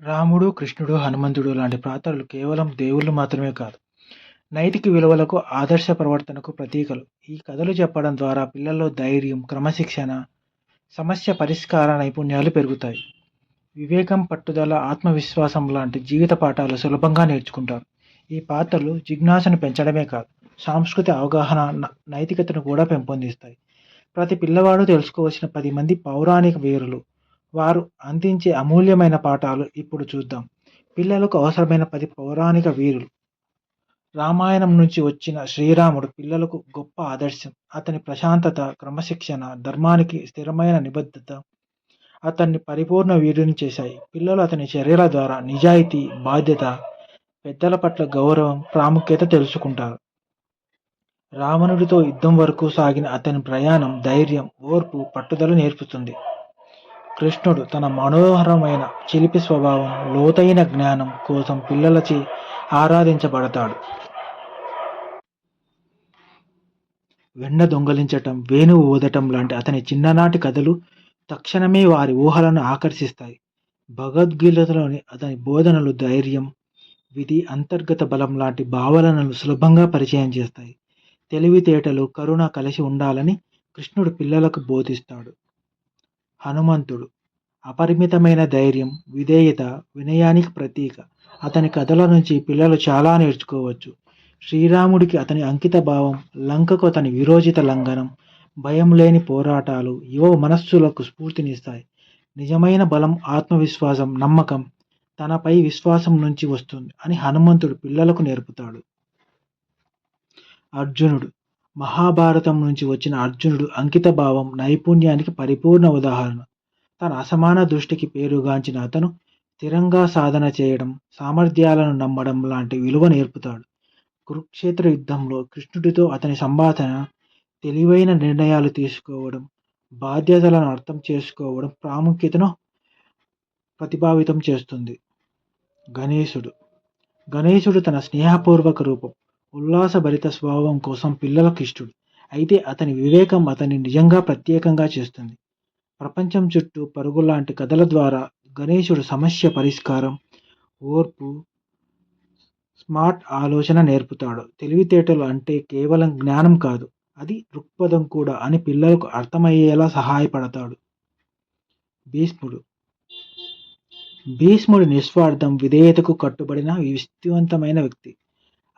రాముడు, కృష్ణుడు, హనుమంతుడు లాంటి పాత్రలు కేవలం దేవుళ్ళు మాత్రమే కాదు, నైతిక విలువలకు, ఆదర్శ ప్రవర్తనకు ప్రతీకలు. ఈ కథలు చెప్పడం ద్వారా పిల్లల్లో ధైర్యం, క్రమశిక్షణ, సమస్య పరిష్కార నైపుణ్యాలు పెరుగుతాయి. వివేకం, పట్టుదల, ఆత్మవిశ్వాసం లాంటి జీవిత పాఠాలు సులభంగా నేర్చుకుంటారు. ఈ పాత్రలు జిజ్ఞాసను పెంచడమే కాదు, సాంస్కృతిక అవగాహన, నైతికతను కూడా పెంపొందిస్తాయి. ప్రతి పిల్లవాడు తెలుసుకోవలసిన పది మంది పౌరాణిక వీరులు, వారు అందించే అమూల్యమైన పాఠాలు ఇప్పుడు చూద్దాం. పిల్లలకు అవసరమైన పది పౌరాణిక వీరులు రామాయణం నుంచి వచ్చిన శ్రీరాముడు పిల్లలకు గొప్ప ఆదర్శం. అతని ప్రశాంతత, క్రమశిక్షణ, ధర్మానికి స్థిరమైన నిబద్ధత అతన్ని పరిపూర్ణ వీరుని చేశాయి. పిల్లలు అతని చర్యల ద్వారా నిజాయితీ, బాధ్యత, పెద్దల పట్ల గౌరవం, ప్రాముఖ్యత తెలుసుకుంటారు. రావణుడితో యుద్ధం వరకు సాగిన అతని ప్రయాణం ధైర్యం, ఓర్పు, పట్టుదల నేర్పుతుంది. కృష్ణుడు తన మనోహరమైన చిలిపి స్వభావం, లోతైన జ్ఞానం కోసం పిల్లలచే ఆరాధించబడతాడు. వెన్న దొంగిలించటం, వేణువు ఊదటం లాంటి అతని చిన్ననాటి కథలు తక్షణమే వారి ఊహలను ఆకర్షిస్తాయి. భగవద్గీతలోని అతని బోధనలు ధైర్యం, విధి, అంతర్గత బలం లాంటి భావనలను సులభంగా పరిచయం చేస్తాయి. తెలివితేటలు, కరుణ కలిసి ఉండాలని కృష్ణుడు పిల్లలకు బోధిస్తాడు. హనుమంతుడు అపరిమితమైన ధైర్యం, విధేయత, వినయానికి ప్రతీక. అతని కథల నుంచి పిల్లలు చాలా నేర్చుకోవచ్చు. శ్రీరాముడికి అతని అంకిత భావం లంకకు అతని విరోచిత లంఘనం, భయం లేని పోరాటాలు యువ మనస్సులకు స్ఫూర్తినిస్తాయి. నిజమైన బలం ఆత్మవిశ్వాసం, నమ్మకం తనపై విశ్వాసం నుంచి వస్తుంది అని హనుమంతుడు పిల్లలకు నేర్పుతాడు. అర్జునుడు మహాభారతం నుంచి వచ్చిన అర్జునుడు అంకితభావం, నైపుణ్యానికి పరిపూర్ణ ఉదాహరణ. తన అసమాన దృష్టికి పేరుగాంచిన అతను స్థిరంగా సాధన చేయడం, సామర్థ్యాలను నమ్మడం లాంటి విలువ నేర్పుతాడు. కురుక్షేత్ర యుద్ధంలో కృష్ణుడితో అతని సంభాషణ తెలివైన నిర్ణయాలు తీసుకోవడం, బాధ్యతలను అర్థం చేసుకోవడం ప్రాముఖ్యతను ప్రతిభావితం చేస్తుంది. గణేశుడు గణేశుడు తన స్నేహపూర్వక రూపం, ఉల్లాసభరిత స్వభావం కోసం పిల్లలకు ఇష్టడు అయితే అతని వివేకం అతన్ని నిజంగా ప్రత్యేకంగా చేస్తుంది. ప్రపంచం చుట్టూ పరుగులాంటి కథల ద్వారా గణేశుడు సమస్య పరిష్కారం, ఓర్పు, స్మార్ట్ ఆలోచన నేర్పుతాడు. తెలివితేటలు అంటే కేవలం జ్ఞానం కాదు, అది దృక్పథం కూడా అని పిల్లలకు అర్థమయ్యేలా సహాయపడతాడు. భీష్ముడు భీష్ముడు నిస్వార్థం, విధేయతకు కట్టుబడిన విస్తవంతమైన వ్యక్తి.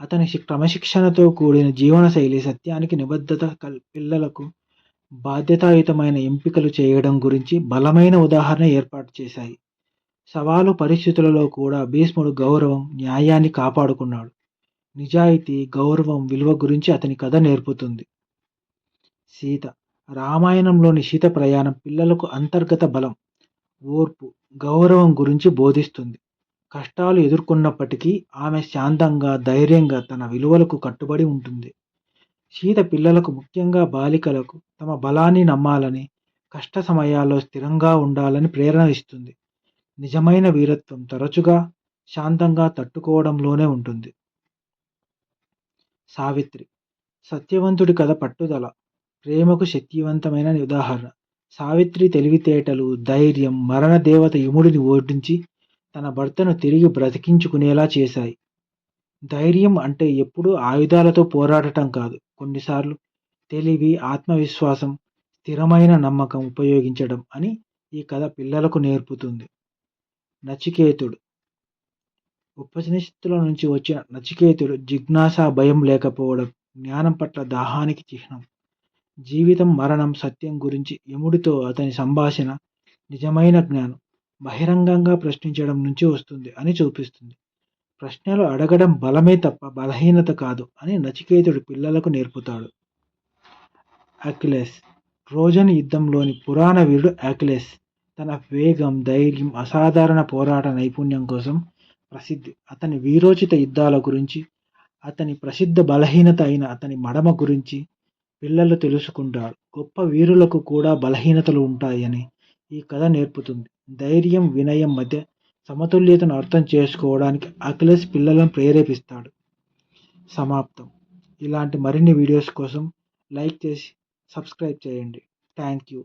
అతని క్రమశిక్షణతో కూడిన జీవనశైలి, సత్యానికి నిబద్ధత పిల్లలకు బాధ్యతాయుతమైన ఎంపికలు చేయడం గురించి బలమైన ఉదాహరణ ఏర్పాటు చేశాయి. సవాలు పరిస్థితులలో కూడా భీష్ముడు గౌరవం, న్యాయాన్ని కాపాడుకున్నాడు. నిజాయితీ, గౌరవం విలువ గురించి అతని కథ నేర్పుతుంది. సీత రామాయణంలోని సీత ప్రయాణం పిల్లలకు అంతర్గత బలం, ఓర్పు, గౌరవం గురించి బోధిస్తుంది. కష్టాలు ఎదుర్కొన్నప్పటికీ ఆమె శాంతంగా, ధైర్యంగా తన విలువలకు కట్టుబడి ఉంటుంది. సీత పిల్లలకు ముఖ్యంగా బాలికలకు తమ బలాన్ని నమ్మాలని, కష్ట సమయాల్లో స్థిరంగా ఉండాలని ప్రేరణ ఇస్తుంది. నిజమైన వీరత్వం తరచుగా శాంతంగా తట్టుకోవడంలోనే ఉంటుంది. సావిత్రి సత్యవంతుడి కథ పట్టుదల, ప్రేమకు శక్తివంతమైన ఉదాహరణ. సావిత్రి తెలివితేటలు, ధైర్యం మరణదేవత యముడిని ఓడించి తన భర్తను తిరిగి బ్రతికించుకునేలా చేశాయి. ధైర్యం అంటే ఎప్పుడూ ఆయుధాలతో పోరాడటం కాదు, కొన్నిసార్లు తెలివి, ఆత్మవిశ్వాసం, స్థిరమైన నమ్మకం ఉపయోగించడం అని ఈ కథ పిల్లలకు నేర్పుతుంది. నచికేతుడు ఉపనిషత్తుల నుంచి వచ్చిన నచికేతుడు జిజ్ఞాస, భయం లేకపోవడం జ్ఞానం పట్ల దాహానికి చిహ్నం. జీవితం, మరణం, సత్యం గురించి యముడితో అతని సంభాషణ నిజమైన జ్ఞానం బహిరంగంగా ప్రశ్నించడం నుంచి వస్తుంది అని చూపిస్తుంది. ప్రశ్నలు అడగడం బలమే తప్ప బలహీనత కాదు అని నచికేతుడు పిల్లలకు నేర్పుతాడు. అకిలెస్ ట్రోజన్ యుద్ధంలోని పురాణ వీరుడు అకిలెస్ తన వేగం, ధైర్యం, అసాధారణ పోరాట నైపుణ్యం కోసం ప్రసిద్ధి. అతని వీరోచిత యుద్ధాల గురించి, అతని ప్రసిద్ధ బలహీనత అయిన అతని మడమ గురించి పిల్లలు తెలుసుకుంటారు. గొప్ప వీరులకు కూడా బలహీనతలు ఉంటాయని ఈ కథ నేర్పుతుంది. ధైర్యం, వినయం మధ్య సమతుల్యతను అర్థం చేసుకోవడానికి అఖిలేష్ పిల్లలను ప్రేరేపిస్తాడు. సమాప్తం ఇలాంటి మరిన్ని వీడియోస్ కోసం లైక్ చేసి సబ్స్క్రైబ్ చేయండి. Thank you